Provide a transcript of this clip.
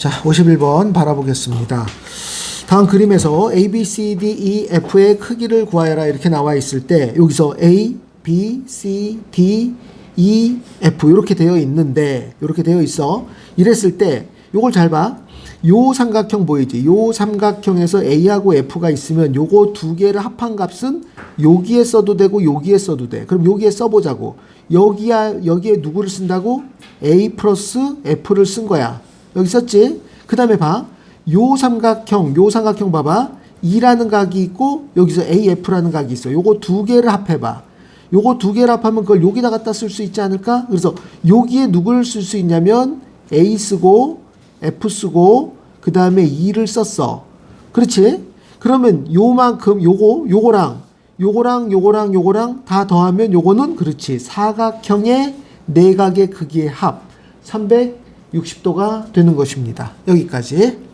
자, 51번 바라보겠습니다. 다음 그림에서 A, B, C, D, E, F의 크기를 구하여라 이렇게 나와 있을 때 여기서 A, B, C, D, E, F 이렇게 되어 있는데 이렇게 되어 있어. 이랬을 때 요걸 잘 봐. 요 삼각형 보이지? 요 삼각형에서 A하고 F가 있으면 요거 두 개를 합한 값은 여기에 써도 되고 여기에 써도 돼. 그럼 여기에 써보자고. 여기야 여기에 누구를 쓴다고? A 플러스 F를 쓴 거야. 여기 썼지? 그 다음에 봐. 요 삼각형, 요 삼각형 봐봐. 2라는 각이 있고 여기서 AF라는 각이 있어. 요거 두 개를 합해봐. 요거 두 개를 합하면 그걸 여기다 갖다 쓸 수 있지 않을까? 그래서 여기에 누구를 쓸수 있냐면 A 쓰고 F 쓰고 그 다음에 2를 썼어. 그렇지? 그러면 요만큼 요거 요거랑 요거랑 요거랑 요거랑 다 더하면 요거는 그렇지 사각형의 내각의 크기의 합 360도가 되는 것입니다. 여기까지.